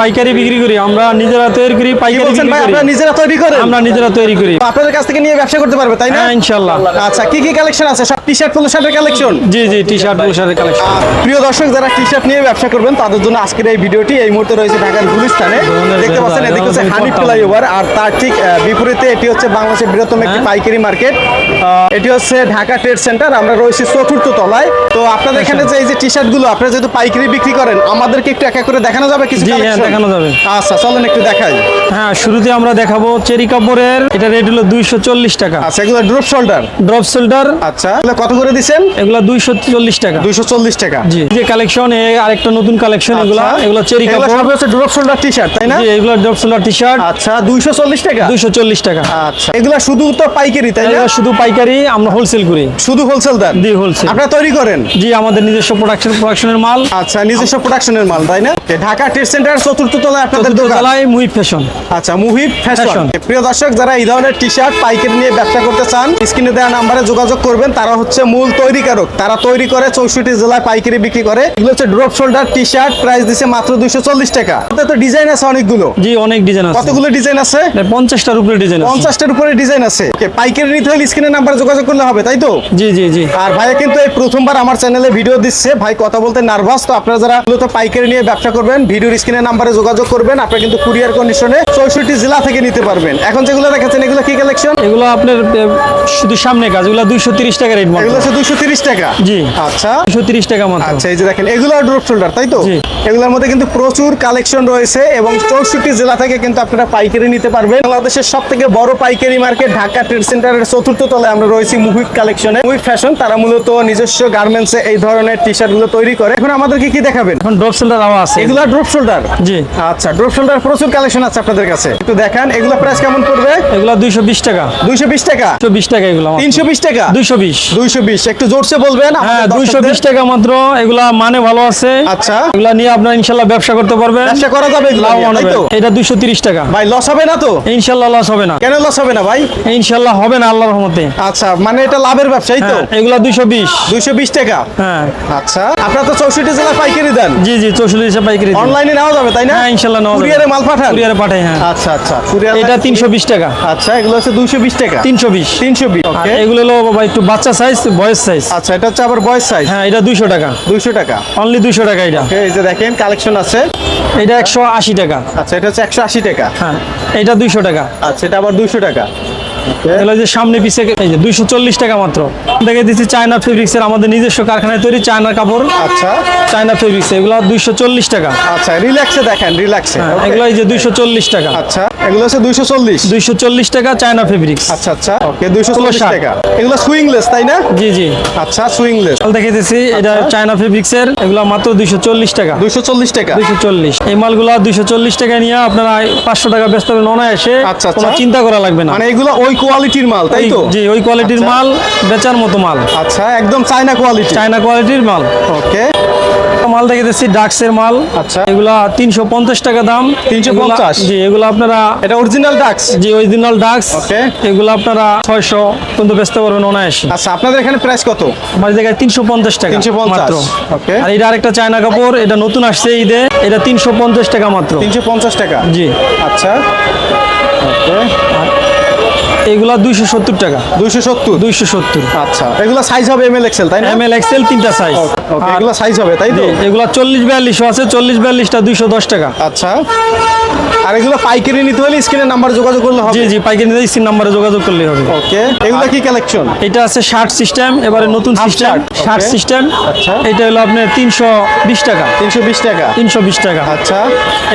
পাইকারি বিক্রি করি আমরা নিজেরা তৈরি করি পাইকারি বলছেন ভাই? আপনারা নিজেরা তৈরি করেন? আমরা নিজেরা তৈরি করি। আপনাদের কাছ থেকে নিয়ে ব্যবসা করতে পারবে তাই না? হ্যাঁ ইনশাল্লাহ আচ্ছা কি কি কালেকশন আছে? সব টি শার্ট ফুল শার্টের কালেকশন জি জি টি শার্ট পোশাকের কালেকশন প্রিয় দর্শক যারা টি শার্ট নিয়ে ব্যবসা করবেন তাদের জন্য আজকের এই ভিডিওটি এই মুহূর্তে রয়েছে ঢাকার গুলিস্তানে। দেখতে পাচ্ছেন এদিকে হচ্ছে হানি। ফ্লাইওভার আর তার ঠিক বিপরীতে এটি হচ্ছে বাংলাদেশের বৃহত্তম একটি হ্যাঁ। পাইকারি মার্কেট। এটি হচ্ছে ঢাকা ট্রেড সেন্টার আমরা রয়েছি চতুর্থ তলায়। তো আপনাদের এখানে যে এই যে টি শার্টগুলো আপনারা যেহেতু পাইকারি বিক্রি করেন আমাদেরকে একটু এক এক করে দেখানো যাবে কিছু collection? দেখানো যাবে। আচ্ছা চলেন একটু দেখাই। হ্যাঁ শুরুতে আমরা দেখাবো চেরি কাপড়ের। এটা রেট হলো দুইশো চল্লিশ টাকা। আচ্ছা এগুলো ড্রপ শোল্ডার ড্রপ শোল্ডার আচ্ছা কত করে দিচ্ছেন? এগুলো দুইশো চল্লিশ টাকা। দুইশো চল্লিশ টাকা। জি যে কালেকশন আরেকটা নতুন কালেকশন এগুলো আচ্ছা। এগুলো চেরি কাপড়। সবই হচ্ছে ড্রপ শোল্ডার টি শার্ট তাই না? জি এগুলো ড্রপ শোল্ডার টি শার্ট আচ্ছা দুইশো চল্লিশ টাকা? দুইশো চল্লিশ টাকা। আচ্ছা এগুলা শুধু তো পাইকারি তাই না? শুধু পাইকারি আমরা হোলসেল করি। শুধু হোলসেল দেন? জি হোলসেল আপনারা তৈরি করেন? জি আমাদের নিজস্ব প্রোডাকশন প্রোডাকশনের মাল। আচ্ছা নিজস্ব প্রোডাকশনের মাল তাই না? ঢাকা ট্রেড সেন্টার চতুর্থ তলায় আপনাদের দোকান। তলায় মুই ফ্যাশন। আচ্ছা মুহিব ফ্যাশন। প্রিয় দর্শক যারা এই ধরনের টি শার্ট পাইকারি নিয়ে ব্যবসা করতে চান স্ক্রিনে দেওয়া নাম্বারে যোগাযোগ করবেন। তারা হচ্ছে মূল তৈরিকারক। তারা তৈরি করে চৌষট্টি জেলায় পাইকারি বিক্রি করে। এগুলো হচ্ছে drop shoulder T shirt price দিচ্ছে মাত্র দুইশো চল্লিশ টাকা। তো ডিজাইন আছে অনেকগুলো। জি অনেক ডিজাইন আছে। কতগুলো ডিজাইন আছে? পঞ্চাশটার উপরে ডিজাইন পঞ্চাশটার উপরে ডিজাইন আছে। পাইকারি নিতে হলে স্ক্রিনে নাম্বারে যোগাযোগ করলে হবে তাই তো? জি জি জি। আর ভাইয়া কিন্তু এই প্রথমবার আমার চ্যানেলে ভিডিও দিচ্ছে। ভাই কথা বলতে নার্ভাস তো আপনারা যারা মূলত পাইকারি নিয়ে ব্যবসা করবেন ভিডিওর স্ক্রিনের নাম্বারে যোগাযোগ করবেন আপনারা কিন্তু কুরিয়ার কন্ডিশনে চৌষট্টি জেলা থেকে নিতে পারবেন। এখন যেগুলো দেখাচ্ছেন এগুলো কি কালেকশন এগুলো আপনার শুধু সামনে কাজ এগুলো দুইশো তিরিশ টাকা রেট এগুলো হচ্ছে দুশো তিরিশ টাকা? জি। আচ্ছা। দুইশো তিরিশ টাকা মাত্র আচ্ছা এই যে দেখেন এগুলো ড্রপ শোল্ডার তাই তো? এগুলোর মধ্যে কিন্তু প্রচুর কালেকশন রয়েছে এবং চৌষট্টি জেলা থেকে কিন্তু আপনারা পাইকারি নিতে পারবেন। বাংলাদেশের সব থেকে বড় পাইকারি মার্কেট ঢাকা ট্রেড সেন্টারের চতুর্থ তলায় আমরা রয়েছি মুহিক কালেকশনে মুহিক ফ্যাশন তারা মূলত নিজস্ব গার্মেন্টসে এই ধরনের টি শার্টগুলো তৈরি করে। এখন আমাদেরকে কি দেখাবেন? এখন ড্রপ সেন্টার আওয়া আছে। এগুলো ড্রপ শোল্ডার জি। আচ্ছা ড্রপ শোল্ডার প্রচুর কালেকশন আছে আপনাদের কাছে। একটু দেখান এগুলো প্রাইস কেমন পড়বে? এগুলো দুইশো বিশ টাকা। দুইশো বিশ টাকা? দুইশো বিশ টাকা এগুলো তিনশো বিশ টাকা? দুইশো বিশ। দুইশো বিশ। একটু জোরসে বলবেন হ্যাঁ আমাদের দুইশো বিশ দর্শকদের। টাকা মাত্র এগুলা মানে ভালো আছে। আচ্ছা। এগুলা নিয়ে আপনার ব্যবসা করতে পারবেন। ব্যবসা করা যাবে তো? এটা দুইশো তিরিশ টাকা। ভাই লস হবে না তো? ইনশাল্লাহ লস হবে না। কেন লস হবে না ভাই? ইনশাল্লাহ হবে না আল্লাহর রহমতে। আচ্ছা মানে এটা লাভের ব্যবসায়ী তো? এগুলা দুইশো বিশ। দুইশো বিশ টাকা? হ্যাঁ। আচ্ছা আপনারা তো চৌষট্টি জেলায় পাইকারি দেন। জি জি চৌষট্টি হিসাবে পাইকারি অনলাইনে নেওয়া যাবে তাই না? হ্যাঁ নেওয়া কুরিয়ারে মাল পাঠান? কুরিয়ারে পাঠাই হ্যাঁ। আচ্ছা আচ্ছা। কুরিয়ারে এটা তিনশো বিশ টাকা। আচ্ছা এগুলো হচ্ছে টাকা? ওকে এগুলো হলো বাবা একটু বাচ্চা সাইজ বয়স সাইজ আচ্ছা এটা হচ্ছে আবার বয়স সাইজ হ্যাঁ এটা দুইশো টাকা। দুইশো টাকা। অনলি দুইশো টাকা এটা। এই যে দেখেন কালেকশন আছে। এটা একশো আশি টাকা। আচ্ছা এটা হচ্ছে একশো আশি টাকা। হ্যাঁ এটা দুইশো টাকা। আচ্ছা এটা আবার দুইশো টাকা। যে সামনে পিছে এই যে দুইশো চল্লিশ টাকা মাত্র। দেখে দিচ্ছি চায়না ফেব্রিক্সের আমাদের নিজস্ব কারখানায় তৈরি চায়নার কাপড়। আচ্ছা। চায়না ফেব্রিক্স এগুলো দুইশো চল্লিশ টাকা। আচ্ছা রিল্যাক্সে দেখেন রিল্যাক্সে এগুলো এই যে দুইশো চল্লিশ টাকা। আচ্ছা এগুলো হচ্ছে দুইশো চল্লিশ। দুইশো চল্লিশ টাকা চায়না ফেব্রিক্স আচ্ছা আচ্ছা ওকে দুইশো চল্লিশ টাকা। এগুলো সুইংলেস তাই না? জি জি। আচ্ছা সুইংলেস মাল দেখে দিচ্ছি এটা আচ্ছা। চায়না ফেব্রিক্সের এগুলো মাত্র দুইশো চল্লিশ টাকা। দুইশো চল্লিশ টাকা। দুইশো চল্লিশ। এই মালগুলো দুইশো চল্লিশ টাকা নিয়ে আপনারা পাঁচশো টাকা ব্যস্ত অনায়াসে। আচ্ছা। চিন্তা করা লাগবে না। মানে এগুলো ওই কোয়ালিটির মাল তাই তো? জি ওই কোয়ালিটির আচ্ছা। মাল বেচার মতো মাল। আচ্ছা একদম চায়না কোয়ালিটি চায়না কোয়ালিটির মাল। ওকে। মাল দেখে দিচ্ছি ডাক্সের মাল। আচ্ছা। এগুলা তিনশো পঞ্চাশ টাকা দাম। 350? এগুলা- জি এগুলো আপনারা এটা অরিজিনাল ডাক্স জি অরিজিনাল ডাক্স. এগুলো আপনারা ছয়শো পর্যন্ত বেচতে পারবেন অনায়াসে। আচ্ছা আপনাদের এখানে প্রাইস কত? আমার জায়গায় তিনশো পঞ্চাশ টাকা 350 মাত্র। Okay. আর এটা আরেকটা চায়না কাপড় এটা নতুন আসছে ঈদে এটা তিনশো পঞ্চাশ টাকা মাত্র। তিনশো পঞ্চাশ টাকা? জি। আচ্ছা। ওকে। এগুলা দুইশো সত্তর টাকা। দুইশো সত্তর? দুইশো সত্তর। আচ্ছা এগুলো সাইজ হবে এম এল এক্সেল তাই না? এম এল এক্সেল তিনটা সাইজ এগুলো সাইজ হবে তাই তো? এগুলা চল্লিশ বিয়াল্লিশও আছে চল্লিশ বিয়াল্লিশটা দুইশো দশ টাকা। আচ্ছা আর এগুলো পাইকারি নিতে হলে স্ক্রিনের নাম্বার যোগাযোগ করলে হবে? জি জি পাইকারি নিতে সিম নাম্বারে যোগাযোগ করলে হবে। ওকে এগুলো কি কালেকশন এটা আছে শার্ট সিস্টেম এবারে নতুন সিস্টেম শার্ট সিস্টেম আচ্ছা। এটা হলো আপনার তিনশো বিশ টাকা। তিনশো বিশ টাকা। তিনশো বিশ টাকা। আচ্ছা।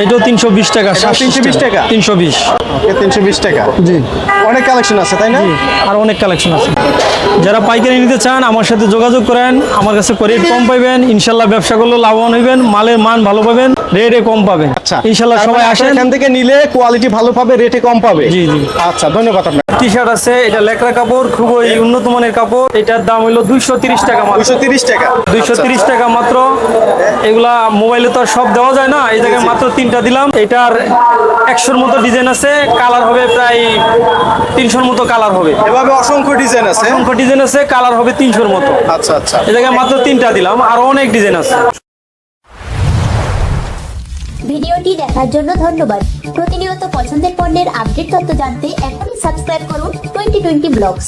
এটাও তিনশো বিশ টাকা এটাও 320 টাকা? তিনশো বিশ। ওকে তিনশো বিশ টাকা। জি। অনেক কালেকশন আছে তাই না? আর অনেক কালেকশন আছে। যারা পাইকারি নিতে চান আমার সাথে যোগাযোগ করেন। আমার কাছে রেট কম পাইবেন ইনশাল্লাহ ব্যবসা করলে লাভবান হইবেন মালের মান ভালো পাবেন রেটে কম পাবেন। আচ্ছা। ইনশাল্লাহ সবাই আসেন। এখান থেকে নিলে কোয়ালিটি ভালো পাবে রেটে কম পাবে। জি, জি। আচ্ছা ধন্যবাদ আপনার টি শার্ট আছে এটা লেকড়া কাপড় খুবই উন্নত মানের কাপড়। এটার দাম হলো দুইশো তিরিশ টাকা মাত্র। দুইশো তিরিশ টাকা। দুইশো তিরিশ টাকা মাত্র। এগুলা মোবাইলে তো আর সব দেওয়া যায় না এই জায়গায় মাত্র তিনটা দিলাম। এটার একশোর মতো ডিজাইন আছে কালার হবে প্রায় তিনশোর মতো কালার হবে। এভাবে অসংখ্য ডিজাইন আছে। অসংখ্য ডিজাইন আছে কালার হবে তিনশোর মতো। আচ্ছা আচ্ছা। এটাকে জায়গায় মাত্র তিনটা দিলাম আর অনেক ডিজাইন আছে। ভিডিওটি দেখার জন্য ধন্যবাদ। প্রতিনিয়ত পছন্দের পণ্যের আপডেট তথ্য জানতে এখনই সাবস্ক্রাইব করুন টোয়েন্টি টোয়েন্টি ব্লগস।